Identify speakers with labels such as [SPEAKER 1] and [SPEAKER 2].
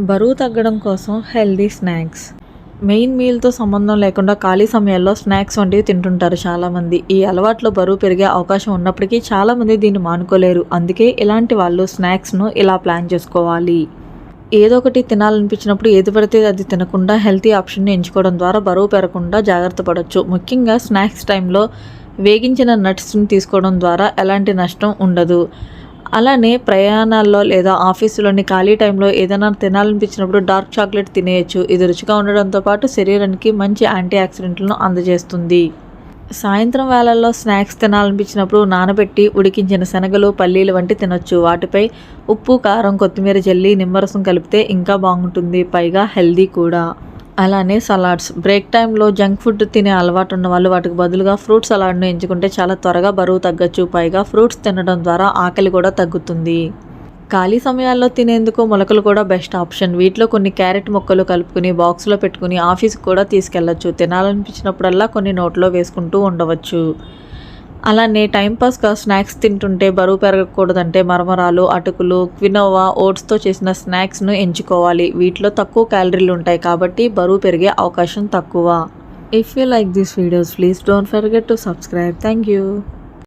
[SPEAKER 1] బరువు తగ్గడం కోసం హెల్దీ స్నాక్స్. మెయిన్ మీల్తో సంబంధం లేకుండా ఖాళీ సమయాల్లో స్నాక్స్ వంటివి తింటుంటారు చాలామంది. ఈ అలవాట్లో బరువు పెరిగే అవకాశం ఉన్నప్పటికీ చాలామంది దీన్ని మానుకోలేరు. అందుకే ఇలాంటి వాళ్ళు స్నాక్స్ను ఇలా ప్లాన్ చేసుకోవాలి. ఏదో ఒకటి తినాలనిపించినప్పుడు ఏది పడితే అది తినకుండా హెల్తీ ఆప్షన్ని ఎంచుకోవడం ద్వారా బరువు పెరగకుండా జాగ్రత్త పడవచ్చు ముఖ్యంగా స్నాక్స్ టైంలో వేగించిన నట్స్ని తీసుకోవడం ద్వారా ఎలాంటి నష్టం ఉండదు. అలానే ప్రయాణాల్లో లేదా ఆఫీసులోని ఖాళీ టైంలో ఏదైనా తినాలనిపించినప్పుడు డార్క్ చాక్లెట్ తినేయచ్చు. ఇది రుచిగా ఉండడంతో పాటు శరీరానికి మంచి యాంటీ ఆక్సిడెంట్లను అందజేస్తుంది. సాయంత్రం వేళల్లో స్నాక్స్ తినాలనిపించినప్పుడు నానబెట్టి ఉడికించిన శనగలు పల్లీలు వంటి తినొచ్చు. వాటిపై ఉప్పు కారం కొత్తిమీర జల్లి నిమ్మరసం కలిపితే ఇంకా బాగుంటుంది. పైగా హెల్దీ కూడా. అలానే సలాడ్స్. బ్రేక్ టైంలో జంక్ ఫుడ్ తినే అలవాటు ఉన్న వాళ్ళు వాటికి బదులుగా ఫ్రూట్ సలాడ్ను ఎంచుకుంటే చాలా త్వరగా బరువు తగ్గచ్చు. పైగా ఫ్రూట్స్ తినడం ద్వారా ఆకలి కూడా తగ్గుతుంది. ఖాళీ సమయాల్లో తినేందుకు మొలకలు కూడా బెస్ట్ ఆప్షన్. వీటిలో కొన్ని క్యారెట్ మొక్కలు కలుపుకుని బాక్స్లో పెట్టుకుని ఆఫీస్కి కూడా తీసుకెళ్ళొచ్చు. తినాలనిపించినప్పుడల్లా కొన్ని నోట్లో వేసుకుంటూ ఉండవచ్చు. అలానే టైంపాస్గా స్నాక్స్ తింటుంటే బరువు పెరగకూడదంటే మరమరాలు అటుకులు క్వినోవా ఓట్స్తో చేసిన స్నాక్స్ను ఎంచుకోవాలి. వీటిలో తక్కువ క్యాలరీలు ఉంటాయి కాబట్టి బరువు పెరిగే అవకాశం తక్కువ. If you like this videos please don't forget to subscribe thank you